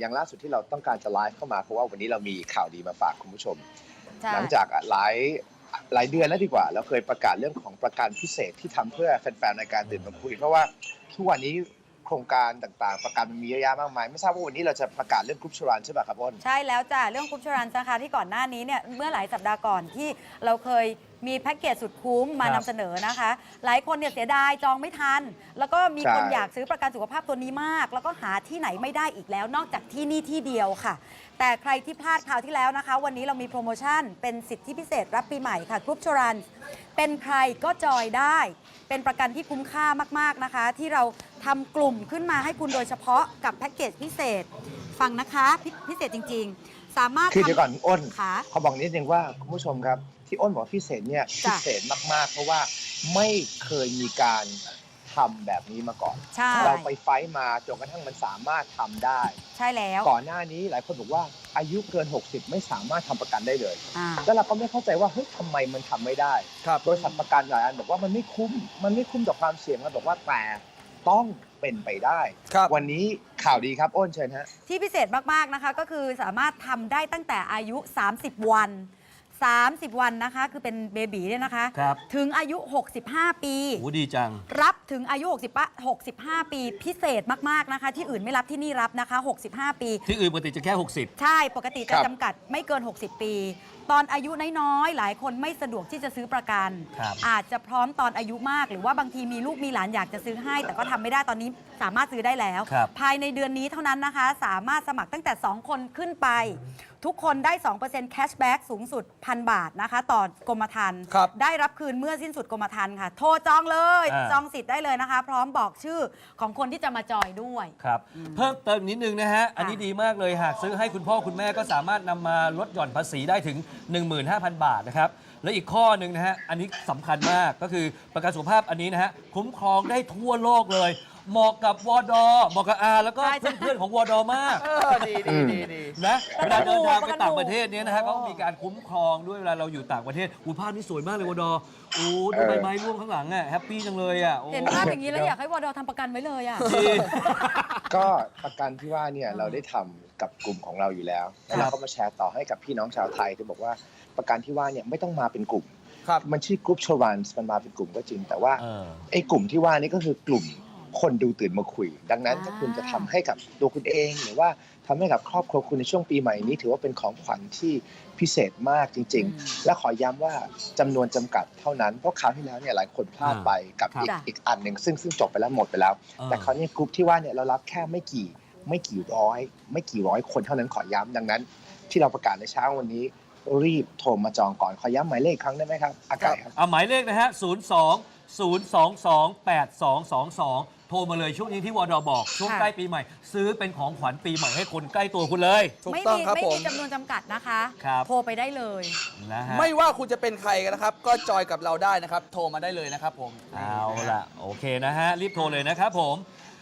อย่างล่าสุดที่เราต้องการจะไลฟ์เข้ามาเพราะว่าวันนี้เรามีข่าวดีมาฝากคุณผู้ชม ใช่ หลังจากหลายหลายเดือนแล้วดีกว่า เราเคยประกาศเรื่องของประกันพิเศษที่ทำเพื่อแฟนๆในการตื่นมาคุย เพราะว่าทุกวันนี้โครงการต่างๆ ประกันมันมีเยอะแยะมากมาย ไม่ทราบว่าวันนี้เราจะประกาศเรื่องกรุ๊ปชรันใช่ป่ะครับอ้น ใช่แล้วจ้ะเรื่องคุ้มชรันนะคะที่ก่อนหน้านี้เนี่ยเมื่อหลายสัปดาห์ก่อนที่เราเคยมีแพ็กเกจสุดคุ้มมาครันำบเสนอนะคะ หลายคนเนี่ยเสียดายจองไม่ทัน แล้วก็มีใช่คนอยากซื้อประกันสุขภาพตัวนี้มาก แล้วก็หาที่ไหนไม่ได้อีกแล้ว นอกจากที่นี่ที่เดียวค่ะ แต่ใครที่พลาดคราวที่แล้วนะคะ วันนี้เรามีโปรโมชั่นเป็นสิทธิพิเศษรับปีใหม่ค่ะกรุ๊ปชรัน เป็นใครก็จอยได้ เป็นประกันที่คุ้มค่ามาก ๆ นะคะ ที่เราทำกลุ่มขึ้นมาให้คุณโดยเฉพาะกับแพ็กเกจพิเศษ ฟังนะคะพิพิเศษจริง ๆ สามารถคือทำเดี๋ยวก่อนอ้นค่ะ เขาบอกนิดนึงว่าคุณผู้ชมครับ ที่อ้นบอกว่าพิเศษเนี่ยพิจ้ะ เศษมากๆ เพราะว่าไม่เคยมีการทำแบบนี้มาก่อน ใช่ เราไปไฟท์มาจนกระทั่งมันสามารถทำได้ ใช่แล้วก่อนหน้านี้หลายคนบอกว่าอายุเกิน 60 ไม่สามารถทำประกันได้เลย อ่า แล้วเราก็ไม่เข้าใจว่าเฮ้ยทำไมมันทำไม่ได้ ครับ บริษัทประกันหลายอันบอกว่ามันไม่คุ้ม มันไม่คุ้มต่อความเสี่ยงมันบอกว่าแต่ ต้องเป็นไปได้ ครับ วันนี้ข่าวดีครับอ้นเชิญฮะ ที่พิเศษมาก ๆ นะคะ ก็คือสามารถทำได้ตั้งแต่อายุ 30 วัน 30 วันนะคะ คือเป็นเบบีเนี่ยนะคะ ครับ ถึงอายุ 65 ปี โอ้ดีจัง รับถึงอายุ60 65 ปีพิเศษมาก ๆ นะคะ ที่อื่นไม่รับที่นี่รับนะคะ 65 ปี ที่อื่นปกติจะแค่ 60 ใช่ปกติคจะรับจำกัดไม่เกิน 60 ปี ตอนอายุน้อยๆ หลายคนไม่สะดวกที่จะซื้อประกัน ครับอาจจะพร้อมตอนอายุมาก หรือว่าบางทีมีลูกมีหลานอยากจะซื้อให้ แต่ก็ทำไม่ได้ตอนนี้สามารถซื้อได้แล้ว ครับ ภายในเดือนนี้เท่านั้นนะคะ สามารถสมัครตั้งแต่ 2 คนขึ้นไป ทุกคนได้2%แคชแบ็กสูงสุดพันบาทนะคะ ต่อกรมธรรม์ครับได้รับคืนเมื่อสิ้นสุดกรมธรรม์ค่ะ โทรจองเลย อ่า จองสิทธิ์ได้เลยนะคะ พร้อมบอกชื่อของคนที่จะมาจอยด้วย ครับ เพิ่มเติมนิดนึงนะฮะ อันนี้ดีมากเลยหากซื้อให้คุณพ่อคุณแม่ก็สามารถนำมาลดหย่อนภาษีได้ถึง 15,000 บาทนะครับ และอีกข้อหนึ่งนะฮะ อันนี้สำคัญมากก็คือประกันสุขภาพอันนี้นะฮะ คุ้มครองได้ทั่วโลกเลย เหมาะกับวอดอเหมาะกับอาแล้วก็ใช่ใช่ เพื่อนๆของวอดอมาก เออดีดีดีดี นะประเวกันลาเดินทางหมู่ไปประกันต่างหมู่ประเทศเนี้ยนะฮะโอ้ก็มีการคุ้มครองด้วยเวลาเราอยู่ต่างประเทศอูภาพนี่สวยมากเลยวอดอโอ้ดูใบไม้ร่วงข้างหลังอะแฮปปี้จังเลยอะโอ้เห็นภาพอย่างนี้แล้วอยากให้วอดอทำประกันไว้เลยอะจริงก็ประกันที่ว่าเนี่ยเราได้ทำกับกลุ่มของเราอยู่แล้วแล้วเราก็มาแชร์ต่อให้กับพี่น้องชาวไทยที่บอกว่าประกันที่ว่าเนี่ยไม่ต้องมาเป็นกลุ่มครับ มันชื่อกรุ๊ปชรันมันมาเป็นกลุ่มก็จริง แต่ว่าเออ ไอ้กลุ่มที่ว่านี่ก็คือกลุ่ม คนดูตื่นมาคุย ดังนั้นอ่าถ้าคุณจะทำให้กับตัวคุณเอง หรือว่าทำให้กับครอบครัวคุณในช่วงปีใหม่นี้ ถือว่าเป็นของขวัญที่พิเศษมากจริง ๆ และขอย้ำว่าจำนวนจำกัดเท่านั้น เพราะคราวที่แล้วเนี่ยหลายคนพลาดไปกับครับอีกจ้ะอีกอันหนึ่งซึ่งซึ่งจบไปแล้วหมดไปแล้วเออแต่คราวนี้กลุ่มที่ว่าเนี่ยเรารับแค่ไม่กี่ไม่กี่ร้อย ไม่กี่ร้อยคนเท่านั้นขอย้ำดังนั้น ที่เราประกาศในเช้าวันนี้รีบโทรมาจองก่อน ขอย้ำหมายเลขอีกครั้งได้ไหมครับ อากาศครับเอาหมายเลขนะฮะ 02 022 8222 โทรมาเลยช่วงนี้ที่วอดอบอกช่วงค่ะ ใกล้ปีใหม่ ซื้อเป็นของขวัญปีใหม่ให้คนใกล้ตัวคุณเลย ถูกไม่ต้องมีครับไม่ผมีมจำนวนจำกัดนะคะ ครับ โทรไปได้เลย นะฮะไม่ว่าคุณจะเป็นใครกันนะครับ ก็จอยกับเราได้นะครับ โทรมาได้เลยนะครับผม เอาล่ะ โอเคนะฮะ รีบโทรเลยนะครับผม